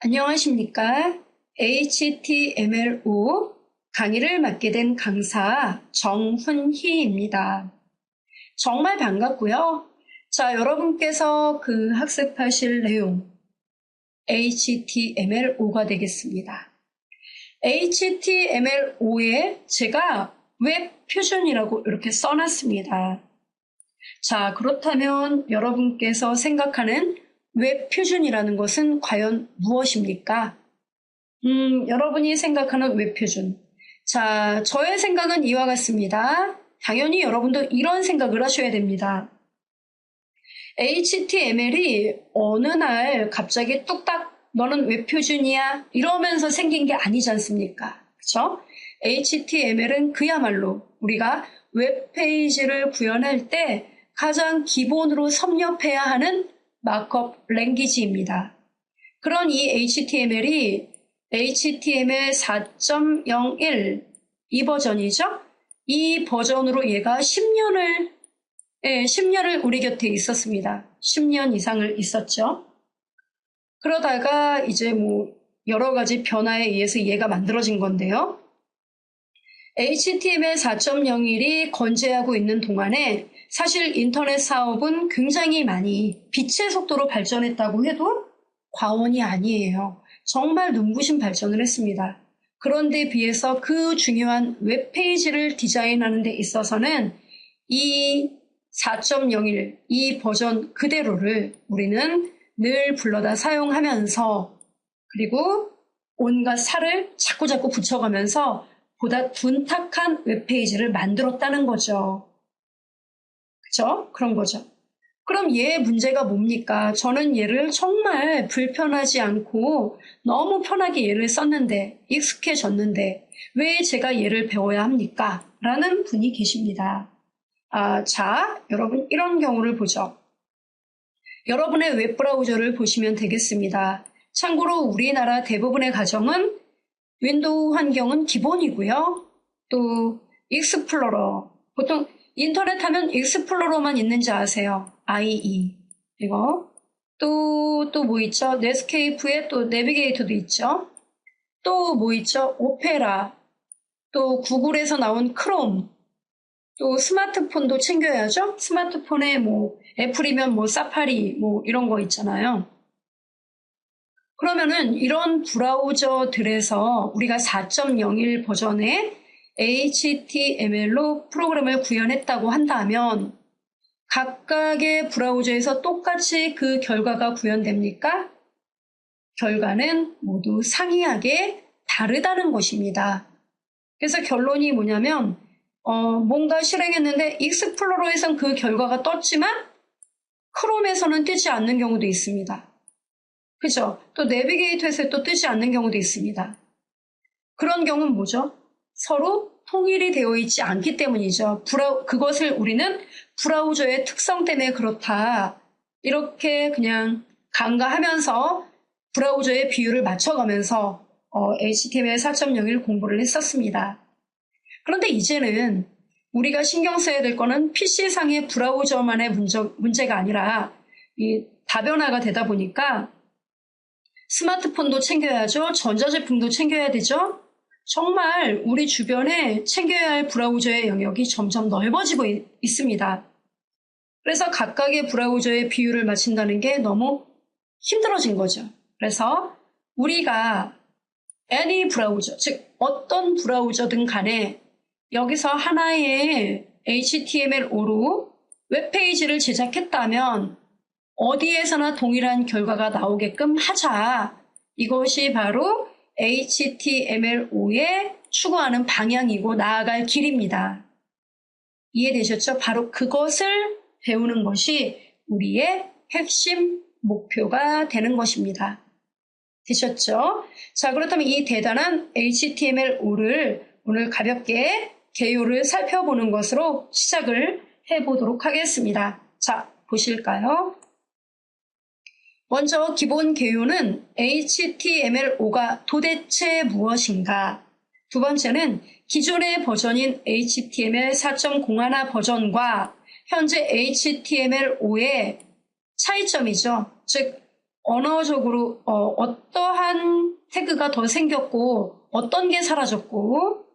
안녕하십니까? HTML5 강의를 맡게 된 강사 정훈희입니다. 정말 반갑고요. 자, 여러분께서 그 학습하실 내용 HTML5가 되겠습니다. HTML5에 제가 웹 표준이라고 이렇게 써놨습니다. 자, 그렇다면 여러분께서 생각하는 웹 표준이라는 것은 과연 무엇입니까? 음, 여러분이 생각하는 웹 표준. 자, 저의 생각은 이와 같습니다. 당연히 여러분도 이런 생각을 하셔야 됩니다. HTML이 어느 날 갑자기 뚝딱 너는 웹 표준이야 이러면서 생긴 게 아니지 않습니까? 그쵸? HTML은 그야말로 우리가 웹페이지를 구현할 때 가장 기본으로 섭렵해야 하는 마크업 랭귀지입니다. 그런 이 HTML이 HTML 4.01 이 버전이죠. 이 버전으로 얘가 10년을 예, 10년을 우리 곁에 있었습니다. 10년 이상을 있었죠. 그러다가 이제 뭐 여러 가지 변화에 의해서 얘가 만들어진 건데요. HTML 4.01이 건재하고 있는 동안에 사실 인터넷 사업은 굉장히 많이 빛의 속도로 발전했다고 해도 과언이 아니에요. 정말 눈부신 발전을 했습니다. 그런데 비해서 그 중요한 웹페이지를 디자인하는 데 있어서는 이 4.01, 이 버전 그대로를 우리는 늘 불러다 사용하면서 그리고 온갖 살을 자꾸자꾸 붙여가면서 보다 둔탁한 웹페이지를 만들었다는 거죠. 그죠? 그런 거죠. 그럼 얘의 문제가 뭡니까? 저는 얘를 정말 불편하지 않고 너무 편하게 얘를 썼는데, 익숙해졌는데, 왜 제가 얘를 배워야 합니까? 라는 분이 계십니다. 아, 자, 여러분, 이런 경우를 보죠. 여러분의 웹브라우저를 보시면 되겠습니다. 참고로 우리나라 대부분의 가정은 윈도우 환경은 기본이고요. 또 익스플로러 보통 인터넷 하면 익스플로러만 있는지 아세요? IE 이거 또 또 뭐 있죠? 넷스케이프에 또 내비게이터도 있죠. 또 뭐 있죠? 오페라 또 구글에서 나온 크롬 또 스마트폰도 챙겨야죠. 스마트폰에 뭐 애플이면 뭐 사파리 뭐 이런 거 있잖아요. 그러면은 이런 브라우저들에서 우리가 4.01 버전의 HTML로 프로그램을 구현했다고 한다면 각각의 브라우저에서 똑같이 그 결과가 구현됩니까? 결과는 모두 상이하게 다르다는 것입니다. 그래서 결론이 뭐냐면 어, 뭔가 실행했는데 익스플로러에선 그 결과가 떴지만 크롬에서는 뜨지 않는 경우도 있습니다. 그죠? 또 내비게이터에서 또 뜨지 않는 경우도 있습니다. 그런 경우는 뭐죠? 서로 통일이 되어 있지 않기 때문이죠. 브라, 그것을 우리는 브라우저의 특성 때문에 그렇다. 이렇게 그냥 간과하면서 브라우저의 비율을 맞춰가면서 어, HTML 4.01 공부를 했었습니다. 그런데 이제는 우리가 신경 써야 될 거는 PC상의 브라우저만의 문제, 문제가 아니라 이 다변화가 되다 보니까 스마트폰도 챙겨야죠. 전자제품도 챙겨야 되죠. 정말 우리 주변에 챙겨야 할 브라우저의 영역이 점점 넓어지고 있, 있습니다. 그래서 각각의 브라우저의 비율을 맞춘다는 게 너무 힘들어진 거죠. 그래서 우리가 any 브라우저, 즉 어떤 브라우저든 간에 여기서 하나의 HTML5로 웹페이지를 제작했다면 어디에서나 동일한 결과가 나오게끔 하자. 이것이 바로 HTML5의 추구하는 방향이고 나아갈 길입니다. 이해되셨죠? 바로 그것을 배우는 것이 우리의 핵심 목표가 되는 것입니다. 되셨죠? 자, 그렇다면 이 대단한 HTML5를 오늘 가볍게 개요를 살펴보는 것으로 시작을 해보도록 하겠습니다. 자, 보실까요? 먼저 기본 개요는 HTML5가 도대체 무엇인가? 두 번째는 기존의 버전인 HTML 4.01 버전과 현재 HTML5의 차이점이죠. 즉, 언어적으로 어, 떠한 태그가 더 생겼고 어떤 게 사라졌고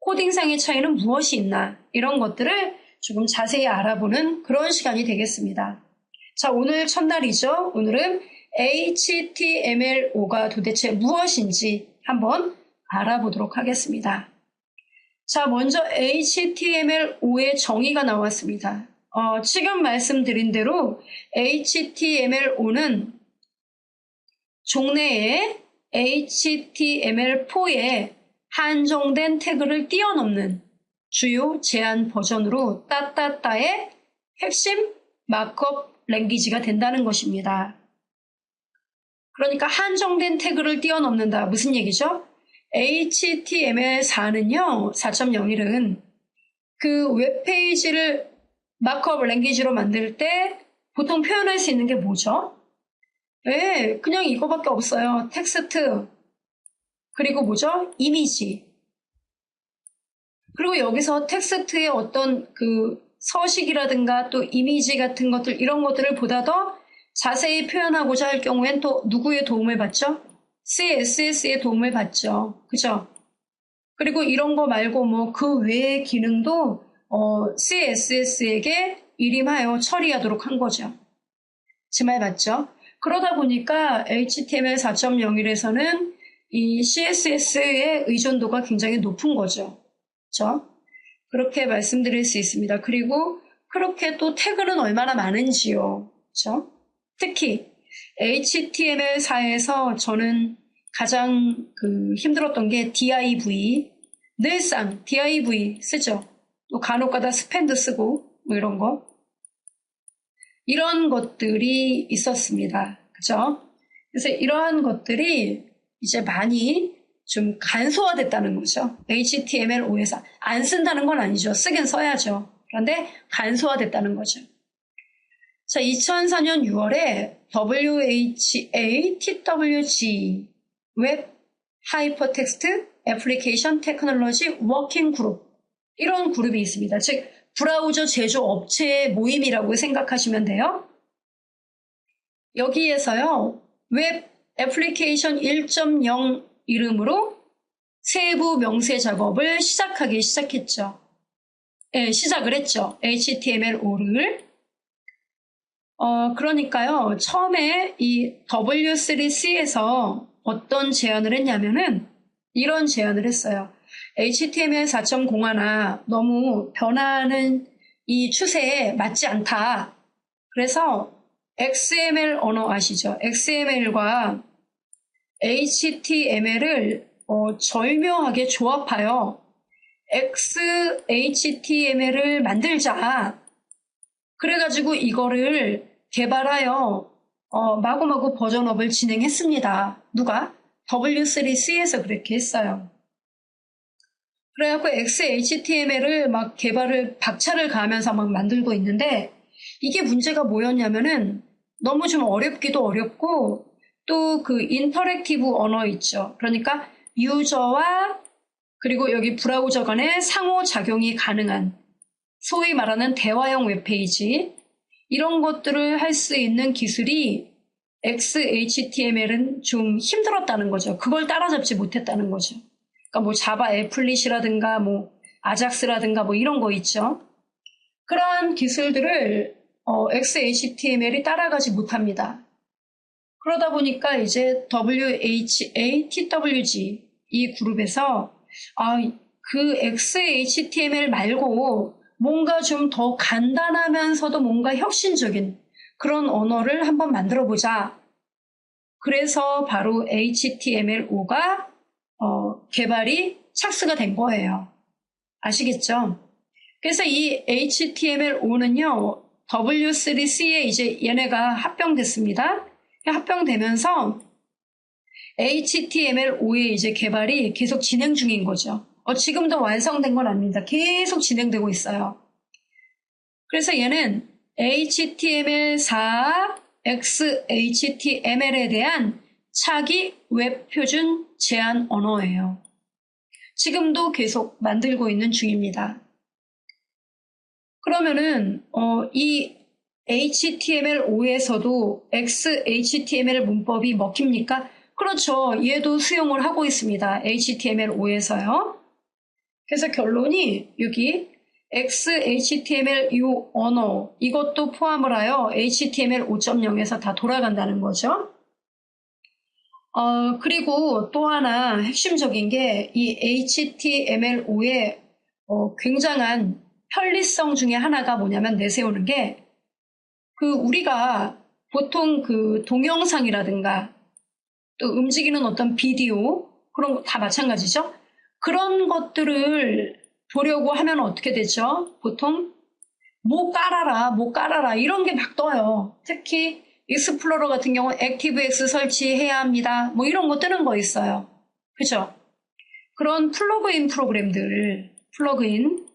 코딩상의 차이는 무엇이 있나 이런 것들을 조금 자세히 알아보는 그런 시간이 되겠습니다. 자, 오늘 첫날이죠. 오늘은 HTML5가 도대체 무엇인지 한번 알아보도록 하겠습니다. 자, 먼저 HTML5의 정의가 나왔습니다. 어, 지금 말씀드린 대로 HTML5는 종래에 HTML4에 한정된 태그를 뛰어넘는 주요 제한 버전으로 따따따의 핵심 마크업 랭귀지가 된다는 것입니다. 그러니까 한정된 태그를 뛰어넘는다. 무슨 얘기죠? HTML4는요, 4.01은 그 웹페이지를 마크업 랭귀지로 만들 때 보통 표현할 수 있는 게 뭐죠? 네, 그냥 이거밖에 없어요. 텍스트. 그리고 뭐죠? 이미지. 그리고 여기서 텍스트의 어떤 그 서식이라든가 또 이미지 같은 것들, 이런 것들을 보다 더 자세히 표현하고자 할 경우엔 또 누구의 도움을 받죠? CSS의 도움을 받죠. 그죠? 그리고 이런 거 말고 뭐 그 외의 기능도 어, CSS에게 일임하여 처리하도록 한 거죠. 제 말 맞죠? 그러다 보니까 HTML 4.01에서는 이 CSS의 의존도가 굉장히 높은 거죠. 그렇죠? 그렇게 말씀드릴 수 있습니다. 그리고 그렇게 또 태그는 얼마나 많은지요. 그렇죠? 특히 HTML4에서 저는 가장 그 힘들었던 게 div. 늘상 div 쓰죠. 또 간혹가다 스펜드 쓰고 뭐 이런 거. 이런 것들이 있었습니다. 그죠? 그래서 이러한 것들이 이제 많이 좀 간소화됐다는 거죠. HTML5에서. 안 쓴다는 건 아니죠. 쓰긴 써야죠. 그런데 간소화됐다는 거죠. 자, 2004년 6월에 WHA TWG 웹 하이퍼텍스트 애플리케이션 테크놀로지 워킹 그룹 이런 그룹이 있습니다. 즉 브라우저 제조 업체의 모임이라고 생각하시면 돼요. 여기에서요. 웹 애플리케이션 1.0 이름으로 세부 명세 작업을 시작하기 시작했죠. 예, 시작을 했죠. HTML5를. 어, 그러니까요. 처음에 이 W3C에서 어떤 제안을 했냐면은 이런 제안을 했어요. HTML 4.0 너무 변화하는 이 추세에 맞지 않다. 그래서 XML 언어 아시죠? XML과 HTML을 어, 절묘하게 조합하여 XHTML을 만들자. 그래가지고 이거를 개발하여 어, 마구마구 버전업을 진행했습니다. 누가? W3C에서 그렇게 했어요. 그래갖고 XHTML을 막 개발을 박차를 가하면서 막 만들고 있는데 이게 문제가 뭐였냐면은 너무 좀 어렵기도 어렵고 또 그 인터랙티브 언어 있죠. 그러니까 유저와 그리고 여기 브라우저 간의 상호작용이 가능한 소위 말하는 대화형 웹페이지 이런 것들을 할 수 있는 기술이 XHTML은 좀 힘들었다는 거죠. 그걸 따라잡지 못했다는 거죠. 그러니까 뭐 자바 애플릿이라든가 뭐 아작스라든가 뭐 이런 거 있죠. 그러한 기술들을 어, XHTML이 따라가지 못합니다. 그러다 보니까 이제 WHA, TWG 이 그룹에서 아, 그 XHTML 말고 뭔가 좀 더 간단하면서도 뭔가 혁신적인 그런 언어를 한번 만들어 보자. 그래서 바로 HTML5가 어, 개발이 착수가 된 거예요. 아시겠죠? 그래서 이 HTML5는요, W3C에 이제 얘네가 합병됐습니다. 합병되면서 HTML5의 이제 개발이 계속 진행 중인 거죠. 어, 지금도 완성된 건 아닙니다. 계속 진행되고 있어요. 그래서 얘는 HTML4, XHTML에 대한 차기 웹 표준 제한 언어예요. 지금도 계속 만들고 있는 중입니다. 그러면은 어, 이 HTML5에서도 XHTML 문법이 먹힙니까? 그렇죠. 얘도 수용을 하고 있습니다. HTML5에서요. 그래서 결론이 여기 XHTML 이 언어 이것도 포함을 하여 HTML 5.0에서 다 돌아간다는 거죠. 어, 그리고 또 하나 핵심적인 게 이 HTML5의 어, 굉장한 편리성 중에 하나가 뭐냐면 내세우는 게 그 우리가 보통 그 동영상이라든가 또 움직이는 어떤 비디오 그런 거 다 마찬가지죠. 그런 것들을 보려고 하면 어떻게 되죠? 보통 뭐 깔아라, 뭐 깔아라 이런 게 막 떠요. 특히 익스플로러 같은 경우는 액티브엑스 설치해야 합니다. 뭐 이런 거 뜨는 거 있어요. 그죠? 그런 플러그인 프로그램들, 플러그인.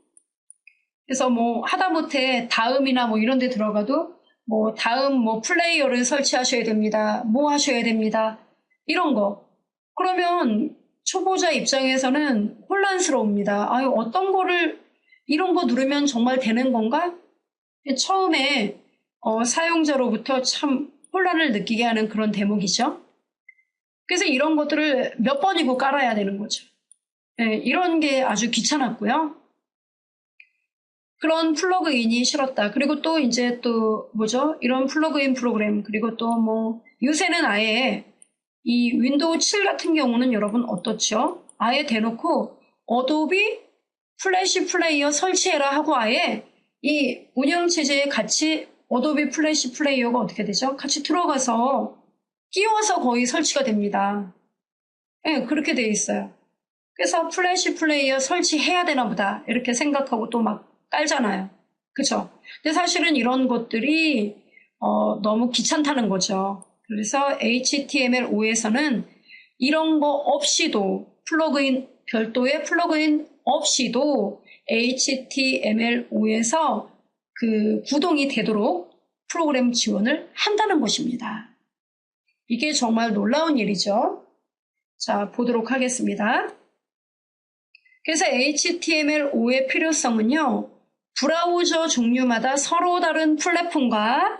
그래서 뭐 하다못해 다음이나 뭐 이런 데 들어가도 뭐 다음 뭐 플레이어를 설치하셔야 됩니다. 뭐 하셔야 됩니다. 이런 거. 그러면 초보자 입장에서는 혼란스러웁니다. 아유, 어떤 거를 이런 거 누르면 정말 되는 건가? 처음에 어, 사용자로부터 참 혼란을 느끼게 하는 그런 대목이죠. 그래서 이런 것들을 몇 번이고 깔아야 되는 거죠. 네, 이런 게 아주 귀찮았고요. 그런 플러그인이 싫었다. 그리고 또 이제 또 뭐죠? 이런 플러그인 프로그램 그리고 또 뭐 요새는 아예 이 윈도우 7 같은 경우는 여러분 어떻죠? 아예 대놓고 어도비 플래시 플레이어 설치해라 하고 아예 이 운영체제에 같이 어도비 플래시 플레이어가 어떻게 되죠? 같이 들어가서 끼워서 거의 설치가 됩니다. 예, 네, 그렇게 돼 있어요. 그래서 플래시 플레이어 설치해야 되나 보다 이렇게 생각하고 또 막 깔잖아요. 그죠? 근데 사실은 이런 것들이 어, 너무 귀찮다는 거죠. 그래서 HTML5에서는 이런 거 없이도 플러그인 별도의 플러그인 없이도 HTML5에서 그 구동이 되도록 프로그램 지원을 한다는 것입니다. 이게 정말 놀라운 일이죠. 자, 보도록 하겠습니다. 그래서 HTML5의 필요성은요, 브라우저 종류마다 서로 다른 플랫폼과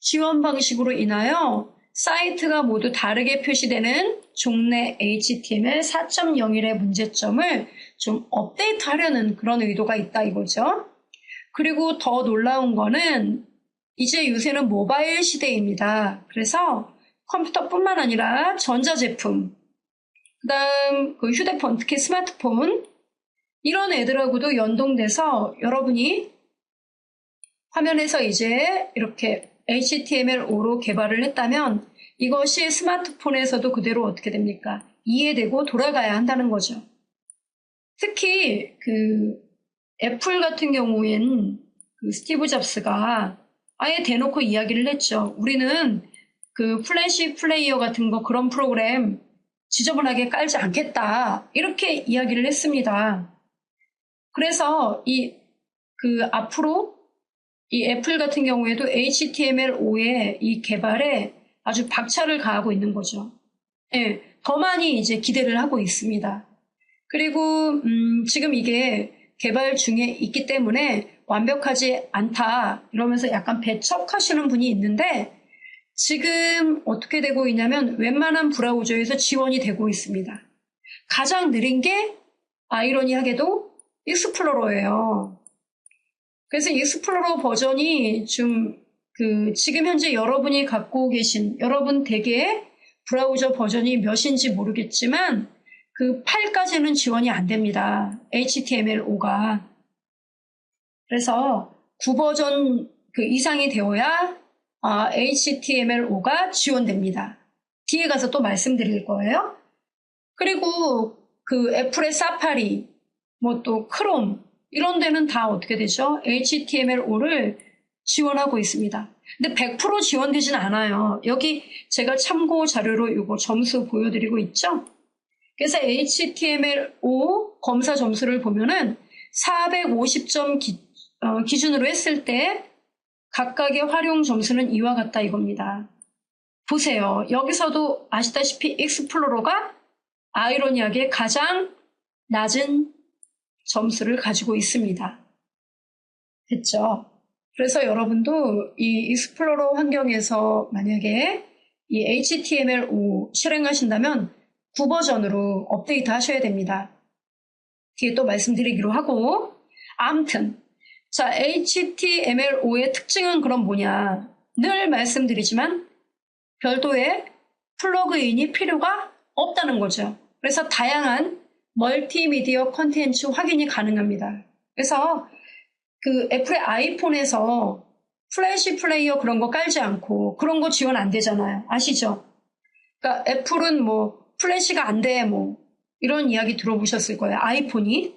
지원 방식으로 인하여 사이트가 모두 다르게 표시되는 종래 HTML 4.01의 문제점을 좀 업데이트 하려는 그런 의도가 있다 이거죠. 그리고 더 놀라운 거는 이제 요새는 모바일 시대입니다. 그래서 컴퓨터뿐만 아니라 전자제품, 그 다음 그 휴대폰, 특히 스마트폰, 이런 애들하고도 연동돼서 여러분이 화면에서 이제 이렇게 HTML5로 개발을 했다면 이것이 스마트폰에서도 그대로 어떻게 됩니까? 이해되고 돌아가야 한다는 거죠. 특히 그 애플 같은 경우엔 그 스티브 잡스가 아예 대놓고 이야기를 했죠. 우리는 그 플래시 플레이어 같은 거 그런 프로그램 지저분하게 깔지 않겠다. 이렇게 이야기를 했습니다. 그래서 이 그 앞으로 이 애플 같은 경우에도 HTML5의 이 개발에 아주 박차를 가하고 있는 거죠. 예, 더 많이 이제 기대를 하고 있습니다. 그리고 음, 지금 이게 개발 중에 있기 때문에 완벽하지 않다 이러면서 약간 배척하시는 분이 있는데 지금 어떻게 되고 있냐면 웬만한 브라우저에서 지원이 되고 있습니다. 가장 느린 게 아이러니하게도 익스플로러예요. 그래서 익스플로러 버전이 좀 그 지금 현재 여러분이 갖고 계신 여러분 댁의 브라우저 버전이 몇인지 모르겠지만 그 8까지는 지원이 안 됩니다. HTML5가. 그래서 9버전 그 이상이 되어야 아, HTML5가 지원됩니다. 뒤에 가서 또 말씀드릴 거예요. 그리고 그 애플의 사파리, 뭐 또 크롬, 이런 데는 다 어떻게 되죠? HTML5를 지원하고 있습니다. 근데 100% 지원되진 않아요. 여기 제가 참고 자료로 이거 점수 보여드리고 있죠? 그래서 HTML5 검사 점수를 보면은 450점 기, 어, 기준으로 했을 때 각각의 활용 점수는 이와 같다 이겁니다. 보세요. 여기서도 아시다시피 익스플로러가 아이러니하게 가장 낮은 점수를 가지고 있습니다. 됐죠? 그래서 여러분도 이 익스플로러 환경에서 만약에 이 HTML5 실행하신다면 9버전으로 업데이트 하셔야 됩니다. 뒤에 또 말씀드리기로 하고 암튼 자 HTML5의 특징은 그럼 뭐냐 늘 말씀드리지만 별도의 플러그인이 필요가 없다는 거죠. 그래서 다양한 멀티미디어 컨텐츠 확인이 가능합니다. 그래서 그 애플의 아이폰에서 플래시 플레이어 그런 거 깔지 않고 그런 거 지원 안 되잖아요. 아시죠? 그러니까 애플은 뭐 플래시가 안 돼, 뭐 이런 이야기 들어보셨을 거예요. 아이폰이.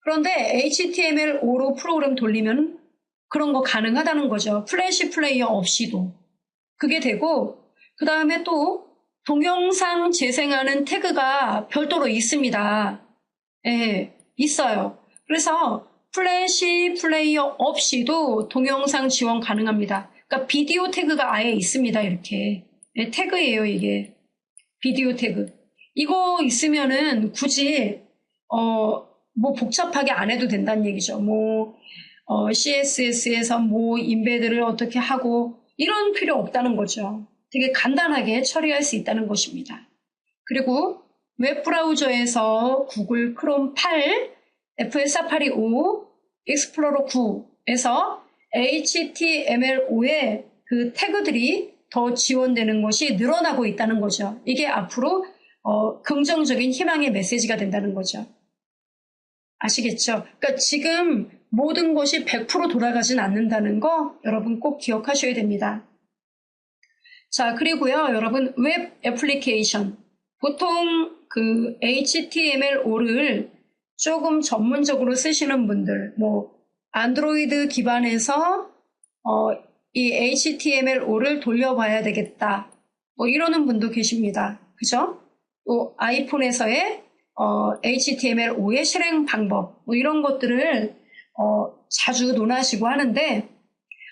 그런데 HTML5로 프로그램 돌리면 그런 거 가능하다는 거죠. 플래시 플레이어 없이도. 그게 되고 그 다음에 또 동영상 재생하는 태그가 별도로 있습니다. 예, 있어요. 그래서 플래시 플레이어 없이도 동영상 지원 가능합니다. 그러니까 비디오 태그가 아예 있습니다. 이렇게. 예, 태그예요, 이게. 비디오 태그. 이거 있으면은 굳이 어, 뭐 복잡하게 안 해도 된다는 얘기죠. 뭐 어, CSS에서 뭐 인베드를 어떻게 하고 이런 필요 없다는 거죠. 되게 간단하게 처리할 수 있다는 것입니다. 그리고 웹 브라우저에서 구글 크롬 8, 애플 사파리 5, 익스플로러 9에서 HTML5의 그 태그들이 더 지원되는 것이 늘어나고 있다는 거죠. 이게 앞으로 어, 긍정적인 희망의 메시지가 된다는 거죠. 아시겠죠? 그러니까 지금 모든 것이 100% 돌아가진 않는다는 거 여러분 꼭 기억하셔야 됩니다. 자, 그리고요, 여러분, 웹 애플리케이션. 보통 그 HTML5를 조금 전문적으로 쓰시는 분들, 뭐, 안드로이드 기반에서, 어, 이 HTML5를 돌려봐야 되겠다. 뭐, 이러는 분도 계십니다. 그죠? 또, 아이폰에서의, 어, HTML5의 실행 방법, 뭐, 이런 것들을, 어, 자주 논하시고 하는데,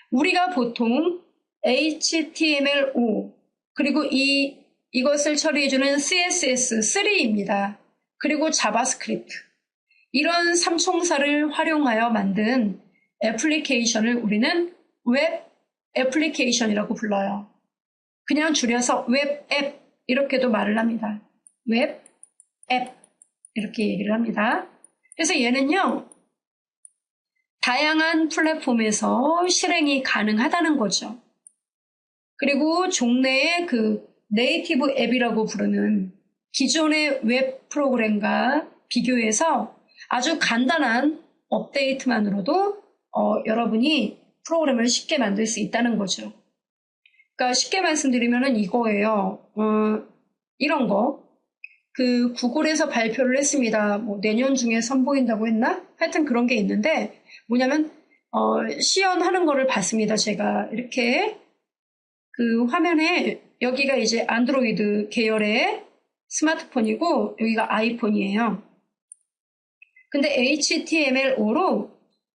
우리가 보통 HTML5 그리고 이 이것을 처리해주는 CSS3입니다. 그리고 자바스크립트 이런 삼총사를 활용하여 만든 애플리케이션을 우리는 웹 애플리케이션이라고 불러요. 그냥 줄여서 웹앱 이렇게도 말을 합니다. 웹앱 이렇게 얘기를 합니다. 그래서 얘는요 다양한 플랫폼에서 실행이 가능하다는 거죠. 그리고 종래의 그 네이티브 앱이라고 부르는 기존의 웹 프로그램과 비교해서 아주 간단한 업데이트만으로도 어, 여러분이 프로그램을 쉽게 만들 수 있다는 거죠. 그러니까 쉽게 말씀드리면 이거예요. 어, 이런 거. 그 구글에서 발표를 했습니다. 뭐 내년 중에 선보인다고 했나? 하여튼 그런 게 있는데 뭐냐면 어, 시연하는 거를 봤습니다. 제가 이렇게 그 화면에 여기가 이제 안드로이드 계열의 스마트폰이고 여기가 아이폰이에요. 근데 HTML5로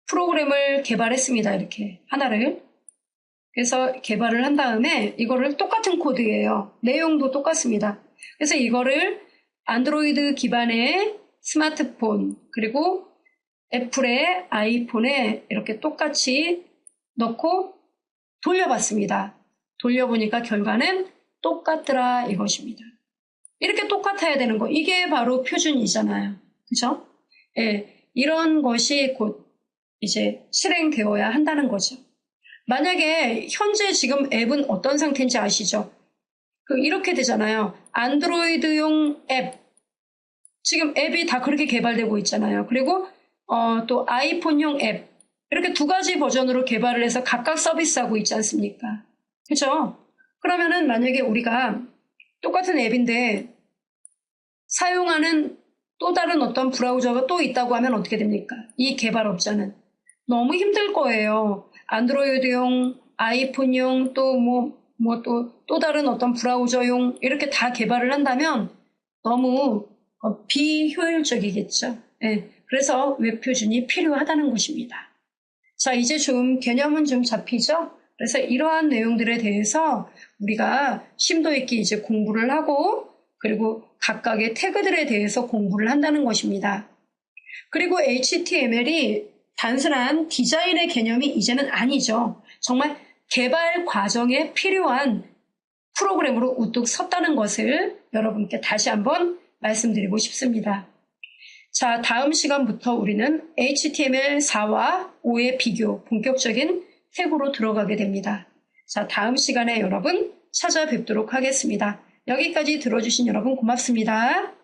프로그램을 개발했습니다. 이렇게 하나를. 그래서 개발을 한 다음에 이거를 똑같은 코드예요. 내용도 똑같습니다. 그래서 이거를 안드로이드 기반의 스마트폰 그리고 애플의 아이폰에 이렇게 똑같이 넣고 돌려봤습니다. 돌려보니까 결과는 똑같더라 이것입니다. 이렇게 똑같아야 되는 거. 이게 바로 표준이잖아요. 그죠? 예, 이런 것이 곧 이제 실행되어야 한다는 거죠. 만약에 현재 지금 앱은 어떤 상태인지 아시죠? 그 이렇게 되잖아요. 안드로이드용 앱. 지금 앱이 다 그렇게 개발되고 있잖아요. 그리고 어, 또 아이폰용 앱. 이렇게 두 가지 버전으로 개발을 해서 각각 서비스하고 있지 않습니까? 그죠? 그러면은 만약에 우리가 똑같은 앱인데 사용하는 또 다른 어떤 브라우저가 또 있다고 하면 어떻게 됩니까? 이 개발업자는 너무 힘들 거예요. 안드로이드용, 아이폰용, 또 뭐, 뭐 또, 또 다른 어떤 브라우저용 이렇게 다 개발을 한다면 너무 어, 비효율적이겠죠. 네, 그래서 웹 표준이 필요하다는 것입니다. 자, 이제 좀 개념은 좀 잡히죠? 그래서 이러한 내용들에 대해서 우리가 심도 있게 이제 공부를 하고 그리고 각각의 태그들에 대해서 공부를 한다는 것입니다. 그리고 HTML이 단순한 디자인의 개념이 이제는 아니죠. 정말 개발 과정에 필요한 프로그램으로 우뚝 섰다는 것을 여러분께 다시 한번 말씀드리고 싶습니다. 자, 다음 시간부터 우리는 HTML4와 5의 비교, 본격적인 태구로 들어가게 됩니다. 자, 다음 시간에 여러분 찾아뵙도록 하겠습니다. 여기까지 들어주신 여러분 고맙습니다.